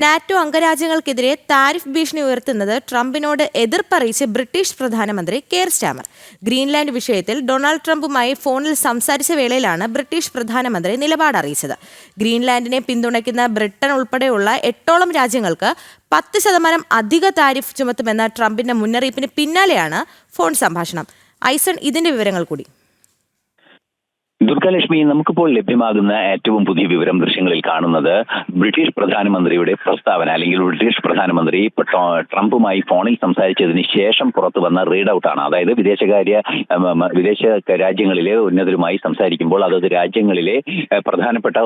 NATO അംഗരാജ്യങ്ങൾക്കെതിരെ tariff ഭീഷണി ഉയർത്തുന്നത് ട്രംപിനോട് എതിർപ്പറിയിച്ച് ബ്രിട്ടീഷ് പ്രധാനമന്ത്രി കെയർ സ്റ്റാമർ. ഗ്രീൻലാൻഡ് വിഷയത്തിൽ ഡൊണാൾഡ് ട്രംപുമായി ഫോണിൽ സംസാരിച്ച വേളയിലാണ് ബ്രിട്ടീഷ് പ്രധാനമന്ത്രി നിലപാട് അറിയിച്ചത്. ഗ്രീൻലാൻഡിനെ പിന്തുണയ്ക്കുന്ന ബ്രിട്ടൻ ഉൾപ്പെടെയുള്ള എട്ടോളം രാജ്യങ്ങൾക്ക് പത്ത് ശതമാനം അധിക താരിഫ് ചുമത്തുമെന്ന ട്രംപിന്റെ മുന്നറിയിപ്പിന് പിന്നാലെയാണ് ഫോൺ സംഭാഷണം. ഐസൺ ഇതിന്റെ വിവരങ്ങൾ കൂടി. ദുർഗാലക്ഷ്മി നമുക്കിപ്പോൾ ലഭ്യമാകുന്ന ഏറ്റവും പുതിയ വിവരം ദൃശ്യങ്ങളിൽ കാണുന്നത് ബ്രിട്ടീഷ് പ്രധാനമന്ത്രിയുടെ പ്രസ്താവന അല്ലെങ്കിൽ ബ്രിട്ടീഷ് പ്രധാനമന്ത്രി ട്രംപുമായി ഫോണിൽ സംസാരിച്ചതിന് ശേഷം പുറത്തു വന്ന റീഡ് ഔട്ടാണ് അതായത് വിദേശകാര്യ വിദേശ രാജ്യങ്ങളിലെ ഉന്നതരുമായി സംസാരിക്കുമ്പോൾ അതത് രാജ്യങ്ങളിലെ പ്രധാനപ്പെട്ട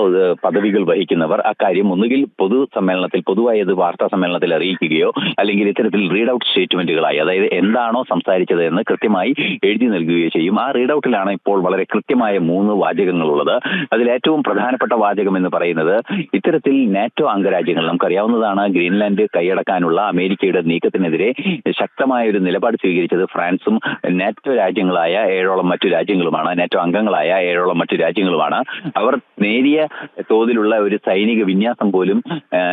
പദവികൾ വഹിക്കുന്നവർ അക്കാര്യം ഒന്നുകിൽ പൊതു സമ്മേളനത്തിൽ പൊതുവായി വാർത്താ സമ്മേളനത്തിൽ അറിയിക്കുകയോ അല്ലെങ്കിൽ ഇത്തരത്തിൽ റീഡ് ഔട്ട് സ്റ്റേറ്റ്മെന്റുകളായി അതായത് എന്താണോ സംസാരിച്ചത് എന്ന് കൃത്യമായി എഴുതി നൽകുകയോ ചെയ്യും. ആ റീഡ് ഔട്ടിലാണ് ഇപ്പോൾ വളരെ കൃത്യമായ മൂന്ന് വാചകങ്ങളുള്ളത്. അതിൽ ഏറ്റവും പ്രധാനപ്പെട്ട വാചകം എന്ന് പറയുന്നത് ഇത്തരത്തിൽ നാറ്റോ അംഗരാജ്യങ്ങൾ നമുക്കറിയാവുന്നതാണ് ഗ്രീൻലാൻഡ് കൈയടക്കാനുള്ള അമേരിക്കയുടെ നീക്കത്തിനെതിരെ ശക്തമായ ഒരു നിലപാട് സ്വീകരിച്ചത് ഫ്രാൻസും നാറ്റോ രാജ്യങ്ങളായ ഏഴോളം മറ്റു രാജ്യങ്ങളുമാണ്. നാറ്റോ അംഗങ്ങളായ ഏഴോളം മറ്റു രാജ്യങ്ങളുമാണ്. അവർ നേരിയ തോതിലുള്ള ഒരു സൈനിക വിന്യാസം പോലും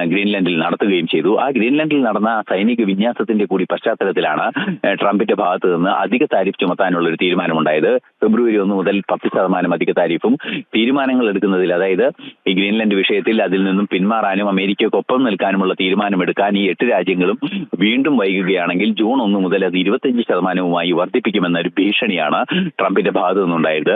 ഗ്രീൻലാൻഡിൽ നടത്തുകയും ചെയ്തു. ആ ഗ്രീൻലാൻഡിൽ നടന്ന സൈനിക വിന്യാസത്തിന്റെ കൂടി പശ്ചാത്തലത്തിലാണ് ട്രംപിന്റെ ഭാഗത്ത് നിന്ന് അധിക താരിഫ് ചുമത്താനുള്ള ഒരു തീരുമാനമുണ്ടായത്. ഫെബ്രുവരി ഒന്ന് മുതൽ പത്ത് ശതമാനം അധിക താരിഫും തീരുമാനങ്ങൾ എടുക്കുന്നതിൽ അതായത് ഈ ഗ്രീൻലാൻഡ് വിഷയത്തിൽ അതിൽ നിന്നും പിന്മാറാനും അമേരിക്കയ്ക്കൊപ്പം നിൽക്കാനുമുള്ള തീരുമാനമെടുക്കാൻ ഈ എട്ട് രാജ്യങ്ങളും വീണ്ടും വൈകുകയാണെങ്കിൽ ജൂൺ ഒന്ന് മുതൽ അത് ഇരുപത്തിയഞ്ച് ശതമാനവുമായി വർദ്ധിപ്പിക്കുമെന്ന ഒരു ഭീഷണിയാണ് ട്രംപിന്റെ ഭാഗത്തു നിന്നുണ്ടായത്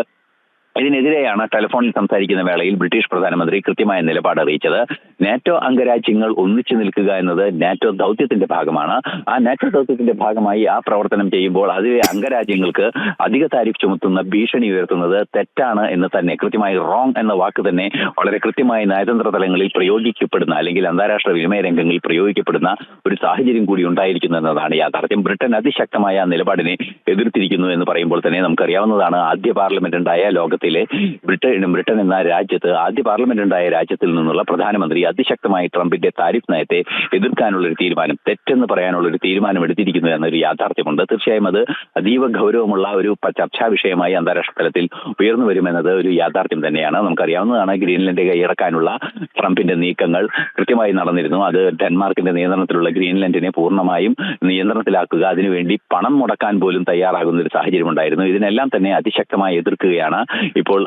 ഇതിനെതിരെയാണ് ടെലിഫോണിൽ സംസാരിക്കുന്ന വേളയിൽ ബ്രിട്ടീഷ് പ്രധാനമന്ത്രി കൃത്യമായ നിലപാട് അറിയിച്ചത്. നാറ്റോ അംഗരാജ്യങ്ങൾ ഒന്നിച്ചു നിൽക്കുക എന്നത് നാറ്റോ ദൗത്യത്തിന്റെ ഭാഗമാണ്. ആ നാറ്റോ ദൗത്യത്തിന്റെ ഭാഗമായി ആ പ്രവർത്തനം ചെയ്യുമ്പോൾ അതിലെ അംഗരാജ്യങ്ങൾക്ക് അധിക താരിഫ് ചുമത്തുന്ന ഭീഷണി ഉയർത്തുന്നത് തെറ്റാണ് എന്ന് തന്നെ കൃത്യമായി റോങ് എന്ന വാക്ക് തന്നെ വളരെ കൃത്യമായി നയതന്ത്ര തലങ്ങളിൽ പ്രയോഗിക്കപ്പെടുന്ന അല്ലെങ്കിൽ അന്താരാഷ്ട്ര വിനിമയ രംഗങ്ങളിൽ പ്രയോഗിക്കപ്പെടുന്ന ഒരു സാഹചര്യം കൂടി ഉണ്ടായിരിക്കുന്നു എന്നതാണ് യാഥാർത്ഥ്യം. ബ്രിട്ടൻ അതിശക്തമായ നിലപാടിനെ എതിർത്തിരിക്കുന്നു എന്ന് പറയുമ്പോൾ തന്നെ നമുക്കറിയാവുന്നതാണ് ആദ്യ പാർലമെന്റ് ഉണ്ടായ ലോകത്തിലെ ബ്രിട്ടൻ ബ്രിട്ടൻ എന്ന രാജ്യത്ത് ആദ്യ പാർലമെന്റ് ഉണ്ടായ രാജ്യത്തിൽ നിന്നുള്ള പ്രധാനമന്ത്രി അതിശക്തമായി ട്രംപിന്റെ താരിഫ് നയത്തെ എതിർക്കാനുള്ള ഒരു തീരുമാനം തെറ്റെന്ന് പറയാനുള്ള ഒരു തീരുമാനം എടുത്തിരിക്കുന്നു എന്നൊരു യാഥാർത്ഥ്യമുണ്ട്. തീർച്ചയായും അത് അതീവ ഗൗരവമുള്ള ഒരു ചർച്ചാ വിഷയമായി അന്താരാഷ്ട്ര തലത്തിൽ ഉയർന്നു വരുമെന്നത് ഒരു യാഥാർത്ഥ്യം തന്നെയാണ്. നമുക്കറിയാവുന്നതാണ് ഗ്രീൻലൻഡ് കൈയടക്കാനുള്ള ട്രംപിന്റെ നീക്കങ്ങൾ കൃത്യമായി നടന്നിരുന്നു. അത് ഡെൻമാർക്കിന്റെ നിയന്ത്രണത്തിലുള്ള ഗ്രീൻലൻഡിനെ പൂർണമായും നിയന്ത്രണത്തിലാക്കുക അതിനുവേണ്ടി പണം മുടക്കാൻ പോലും തയ്യാറാകുന്ന ഒരു സാഹചര്യം ഉണ്ടായിരുന്നു ഇതിനെല്ലാം തന്നെ അതിശക്തമായി എതിർക്കുകയാണ് ഇപ്പോൾ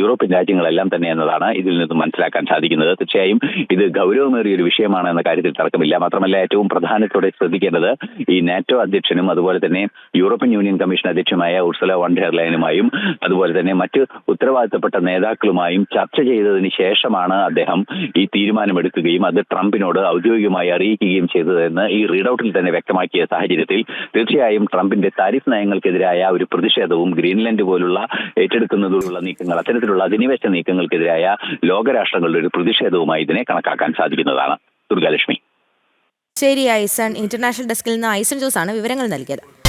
യൂറോപ്യൻ രാജ്യങ്ങളെല്ലാം തന്നെ എന്നതാണ് ഇതിൽ നിന്ന് മനസ്സിലാക്കാൻ സാധിക്കുന്നത്. തീർച്ചയായും ഇത് ഗൗരവമേറിയ ഒരു വിഷയമാണ് എന്ന കാര്യത്തിൽ തർക്കമില്ല. മാത്രമല്ല ഏറ്റവും പ്രധാനത്തോടെ ശ്രദ്ധിക്കേണ്ടത് ഈ നാറ്റോ അധ്യക്ഷനും അതുപോലെ തന്നെ യൂറോപ്യൻ യൂണിയൻ കമ്മീഷൻ അധ്യക്ഷമായ ഉർസല വൺഡർലൈനുമായും അതുപോലെ തന്നെ മറ്റ് ഉത്തരവാദിത്തപ്പെട്ട നേതാക്കളുമായും ചർച്ച ചെയ്തതിന് ശേഷമാണ് അദ്ദേഹം ഈ തീരുമാനമെടുക്കുകയും അത് ട്രംപിനോട് ഔദ്യോഗികമായി അറിയിക്കുകയും ചെയ്തതെന്ന് ഈ റീഡ് ഔട്ടിൽ തന്നെ വ്യക്തമാക്കിയ സാഹചര്യത്തിൽ തീർച്ചയായും ട്രംപിന്റെ താരിഫ് നയങ്ങൾക്കെതിരായ ഒരു പ്രതിഷേധവും ഗ്രീൻലൻഡ് പോലുള്ള ഏറ്റെടുക്കുന്നതിലുള്ള നീക്കങ്ങൾ അത്തരത്തിലുള്ള അധിനിവേശ നീക്കങ്ങൾക്കെതിരായ ലോകരാഷ്ട്രങ്ങളുടെ ഒരു പ്രതിഷേധവുമായി ഇതിനെ കണക്കാക്കാൻ സാധിക്കുന്നതാണ്. ദുർഗാലക്ഷ്മി. ശരി ഐസൺ ഇന്റർനാഷണൽ ഡെസ്കിൽ നിന്ന് ഐസൺ ജോസ് ആണ് വിവരങ്ങൾ നൽകിയത്.